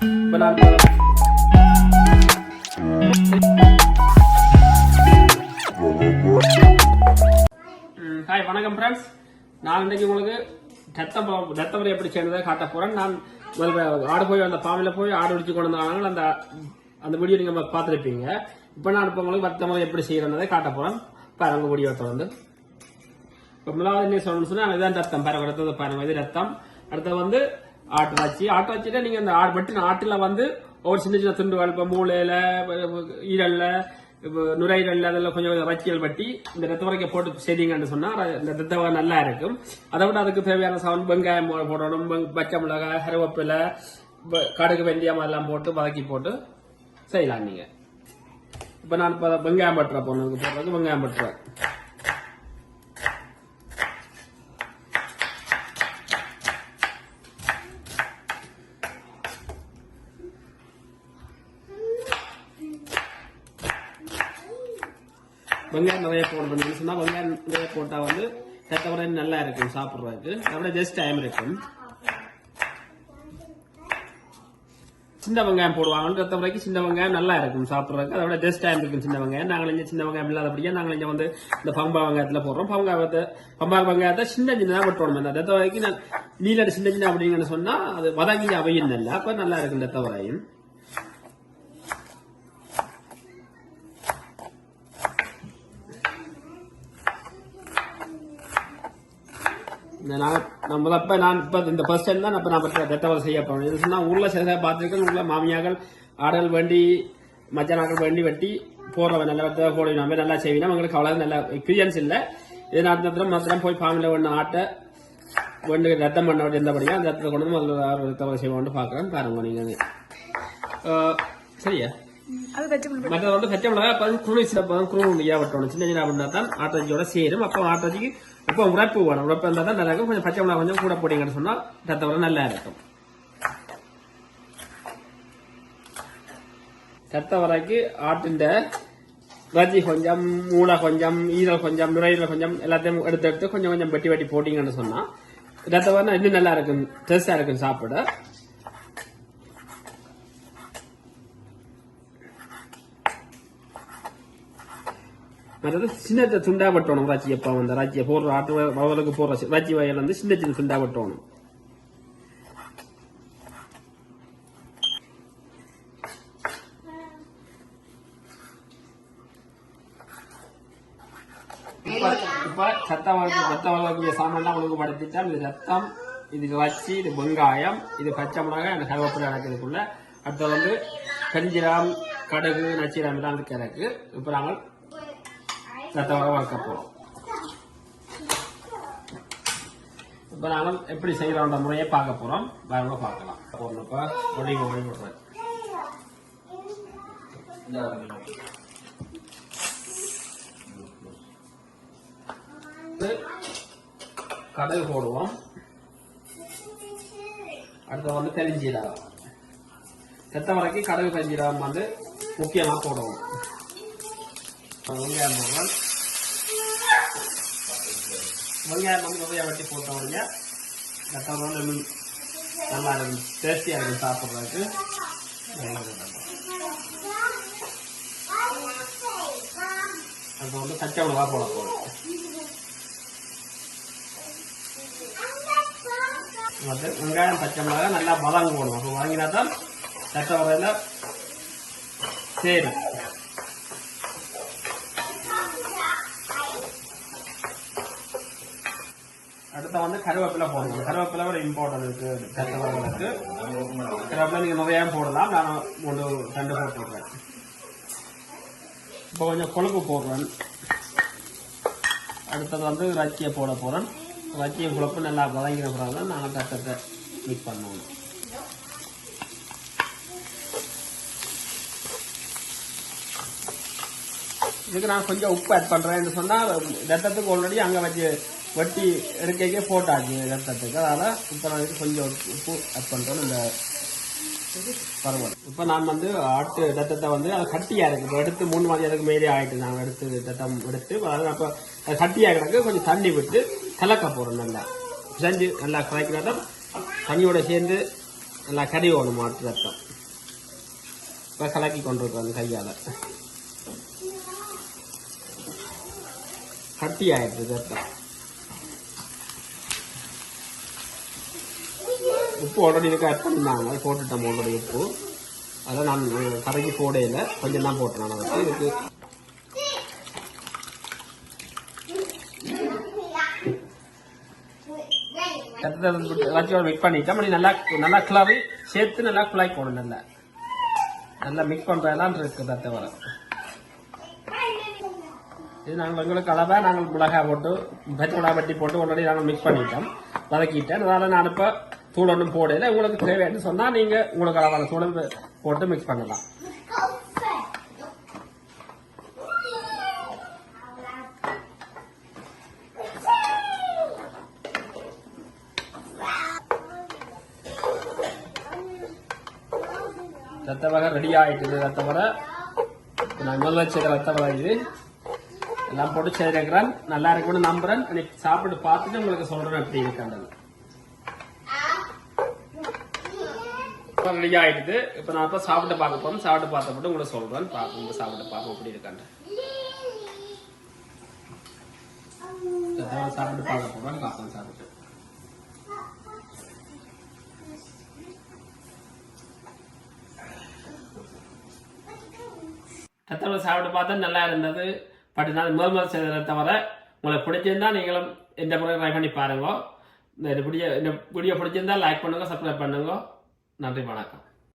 இப்போ நான் ஹாய் வணக்கம் ஃப்ரெண்ட்ஸ் நான் இன்னைக்கு உங்களுக்கு ரத்தம் ப- ரத்த முறை எப்படி செய்யறதை காட்ட போகிறேன் நான் ஆடு போய் அந்த பாவையில் போய் ஆடு அடிச்சு கொண்டு வந்தாங்க அந்த அந்த வீடியோ நீங்கள் பார்த்துருப்பீங்க. இப்போ நான் இப்போ உங்களுக்கு ரத்த முறை எப்படி செய்யறதை காட்ட போகிறேன் பாருங்க வீடியோ தொடர்ந்து. இப்போ முதலாவது என்ன சொல்லணும்னு சொன்னால் இதுதான் ரத்தம். பாருங்க ரத்தத்தை பாருங்க இது ரத்தம். அடுத்தது வந்து ஆட்டுராச்சி ஆட்டுராச்சியில நீங்க அந்த ஆடு பட்டு ஆட்டுல வந்து ஒரு சின்ன சின்ன துண்டு இப்போ மூளையில ஈரல்ல இப்போ நுரையீரல்ல அதெல்லாம் கொஞ்சம் கொஞ்சம் ரச்சியல் பட்டி இந்த ரத்த வரைக்கும் போட்டு செய்தீங்கன்னு சொன்னா இந்த ரத்த வகை நல்லா இருக்கும். அதை விட அதுக்கு தேவையான சவன் வெங்காயம் போடணும். பச்சை மிளகாய் கருவேப்பிலை கடுகு வெந்தயம் அதெல்லாம் போட்டு வதக்கி போட்டு செய்யலாம் நீங்க. இப்போ நான் இப்போ வெங்காயம் பட்டுற பொண்ணுக்கு போடுறதுக்கு வெங்காயம் பட்டுறேன் வெங்காயம் நிறைய போடணும் சொன்னா வெங்காயம் நிறைய போட்டா வந்து தட்டவரை நல்லா இருக்கும் சாப்பிடுறதுக்கு. அதோட ஜஸ்ட் டைம் இருக்கும். சின்ன வெங்காயம் போடுவாங்க. ரத்த வரைக்கும் சின்ன வெங்காயம் நல்லா இருக்கும் சாப்பிட்றதுக்கு. அதோட ஜஸ்ட் டைம் இருக்கும் சின்ன வெங்காயம். நாங்கள் இங்கே சின்ன வெங்காயம் இல்லாதபடியா நாங்கள் இங்கே வந்து இந்த பம்பா வெங்காயத்தில் போடுறோம். பங்காயத்தை பம்பா வெங்காயத்தை சின்ன சின்னதா வெட்டுவோம் அந்த ரத்த வரைக்கும் நான் நீல சின்ன சின்ன அப்படிங்கன்னு சொன்னால் அது வதங்கி அவையும் நல்லா அப்போ நல்லா இருக்கும் ரத்த வரையும் நான் நம்ம அப்ப நான் இப்ப இந்த ஃபர்ஸ்ட் டைம் தான் இப்ப நான் பற்றி ரத்தவரை செய்ய போறேன் இது சொன்னா ஊர்ல சில பார்த்துருக்கேன். உள்ள மாமியாக்கள் ஆடல் வண்டி மச்சானாக்கள் வண்டி வெட்டி போடுறவன் நல்ல ரத்தத்தை போடணும் நம்ம நல்லா செய்வீங்க அவங்களுக்கு அவ்வளவு நல்ல எக்ஸ்பீரியன்ஸ் இல்லை. இது நடத்திரம் மாத்திரம் போய் ஃபார்மில் ஒன்று ஆட்ட ஒன்று ரத்தம் பண்ண வேண்டிய அந்த ரத்தத்தை கொண்டு வந்து முதல்ல ரத்தவரை செய்வோம்னு பார்க்குறேன் பாருங்க நீங்கள் சரியா? மற்ற பச்சை மிளகாய் வந்து பச்சை மிளகாய் அப்போ குழு சிறப்பாக குழு உண்டியா சின்ன சின்ன தான் ஆட்டச்சியோட சேரும் அப்போ ஆட்டச்சிக்கு இப்போ உழைப்பு வேணும் உழைப்பு இருந்தால் தான் நல்லா இருக்கும் கொஞ்சம் பச்சை மிளகாய் கொஞ்சம் கூட போட்டீங்கன்னு சொன்னால் ரத்த வர நல்லா இருக்கும் ரத்த வரைக்கு ஆட்டின் ரஜி கொஞ்சம் மூளை கொஞ்சம் ஈரல் கொஞ்சம் நுரையீரல் கொஞ்சம் எல்லாத்தையும் எடுத்து எடுத்து கொஞ்சம் கொஞ்சம் வெட்டி வெட்டி போட்டிங்கன்னு சொன்னால் ரத்த வர இன்னும் நல்லா இருக்கும் டேஸ்டாக இருக்கும் சாப்பிட மற்றது சின்ன துண்டா வெட்டணும் ராச்சி எப்போ அந்த ராச்சியை போடுற ஆட்டு அவளுக்கு போடுற ராச்சி வயல் வந்து சின்ன சின்ன துண்டா வெட்டணும் இப்ப இப்ப சத்த வளர்க்கு சத்த வளர்க்கக்கூடிய சாமான்லாம் உங்களுக்கு படுத்திட்டா இது ரத்தம் இது வச்சி இது வெங்காயம் இது பச்சை மிளகாய் அந்த கருவேப்பிலை நடக்கிறதுக்குள்ள அடுத்து வந்து கஞ்சிராம் கடுகு நச்சீராம் எல்லாம் இருக்கு எனக்கு. இப்ப நாங்கள் ரத்த வர வளர்க்க போறோம் இப்போ நாங்கள் எப்படி செய்கிறோன்ற முறையை பார்க்க போகிறோம். வேறு பார்க்கலாம். போறோம் இப்ப ஒளி விடுறேன் கடல் போடுவோம். அடுத்த வந்து தெளிஞ்சீரகம். செத்த வரைக்கும் கடுகு தெரிஞ்சிடாம வந்து முக்கியமாக போடுவோம். வெங்காயம் போடுறோம் வெங்காயம் வந்து நிறைய வெட்டி போட்ட உடனே ரத்தம் வந்து நல்லா இருக்கும். டேஸ்டியாக இருக்கும் சாப்பிட்றதுக்கு. அப்போ வந்து கச்சா மிளகா போட போகிறோம் வந்து வெங்காயம் பச்சை மிளகாய் நல்லா வதங்க போடணும். அப்போ வாங்கினா தான் சட்ட வரையில் சேரும். அடுத்த வந்து கருவேப்பிலை போடுங்க கருவேப்பிலை ஒரு இம்பார்ட்டன் இருக்கு சட்ட கருவேப்பிலை நீங்கள் நிறையா போடலாம் நான் ஒன்று ரெண்டு போட்டுருக்கேன் இப்போ கொஞ்சம் கொழுப்பு போடுறேன் அடுத்தது வந்து ரச்சியை போட போகிறேன் ரச்சியை குழப்பு நல்லா வதங்கின பிறகு தான் நாங்கள் தட்டத்தை மீட் பண்ணுவோம் இதுக்கு நான் கொஞ்சம் உப்பு ஆட் பண்ணுறேன்னு சொன்னால் ரத்தத்துக்கு ஆல்ரெடி அங்கே வச்சு வட்டி எடுக்கைக்கே போட்டாச்சு ரத்தத்துக்கு அதனால் இப்போ நான் கொஞ்சம் உப்பு அட் பண்ணுறேன் இந்த பரவாயில்ல இப்போ நான் வந்து ஆட்டு ரத்தத்தை வந்து அது கட்டியாக இருக்குது இப்போ எடுத்து மூணு மாதிரி அதுக்கு மேலே ஆகிட்டு நாங்கள் எடுத்து ரத்தம் எடுத்து அதாவது அப்போ அது கட்டியாக கிடக்கு கொஞ்சம் தண்ணி விட்டு கலக்க போகிறோம் நல்லா. செஞ்சு நல்லா கலக்கினா தண்ணியோடு தண்ணியோட சேர்ந்து நல்லா கறி ஓணும் மாட்டு ரத்தம் இப்போ கலக்கி கொண்டிருக்கோம் அந்த கையால். கட்டி ஆயிடுது ரத்தம் உப்பு ஆல்ரெடி இதுக்கு ஆட் பண்ணியிருந்தாங்க போட்டுட்டோம் ஆல்ரெடி உப்பு. அதெல்லாம் நான் கடைக்கு போடையில் கொஞ்சம் தான் போட்டேன் நான் அதுக்கு இதுக்கு ரத்தத்தை மிக்ஸ் பண்ணிட்டேன். நல்லா நல்லா கிளவி சேர்த்து நல்லா குழாய் போடணும் நல்லா. நல்லா மிக்ஸ் பண்ணுறதெல்லாம் இருக்குது ரத்த இது நாங்கள் எங்களுக்கு அளவாக நாங்கள் மிளகாய் போட்டு பச்சை மிளகாய் பட்டி போட்டு ஆல்ரெடி நாங்கள் மிக்ஸ் பண்ணிட்டோம். வதக்கிட்டேன். அதனால் நான் இப்போ தூள் ஒன்றும் போடல உங்களுக்கு தேவைன்னு சொன்னால் நீங்கள் உங்களுக்கு அளவான தூள் போட்டு மிக்ஸ் பண்ணலாம். ரத்த வகை ரெடி ஆகிட்டுது ரத்த வடை நான் முதல்ல செய்த ரத்த வடை இது. எல்லாம் போட்டு செய்திருக்கிறேன் நல்லா இருக்கும்னு நம்புறேன். இன்னைக்கு சாப்பிட்டு பார்த்துட்டு உங்களுக்கு சொல்கிறேன் எப்படி இருக்கின்றது. ரெடி ஆயிடுது. இப்போ நான் இப்போ சாப்பிட்டு பார்க்க போறேன். சாப்பிட்டு பார்த்த மட்டும் உங்களுக்கு சொல்றேன். பார்ப்போம் சாப்பிட்டு பார்ப்போம். எப்படி இருக்காண்ட சாப்பிட்டு பார்க்க போறேன் பார்ப்போம் சாப்பிட்டு. ரத்தவடை சாப்பிட்டு பார்த்தா நல்லா இருந்தது. பட் நான் முதல் முதல் செய்ததை தவிர உங்களுக்கு பிடிச்சிருந்தா நீங்களும் இந்த முறை ட்ரை பண்ணி பாருங்க. இந்த வீடியோ இந்த வீடியோ பிடிச்சிருந்தா லைக் பண்ணுங்க சப்ஸ்கிரைப் பண்ணுங்க. நன்றி வணக்கம்.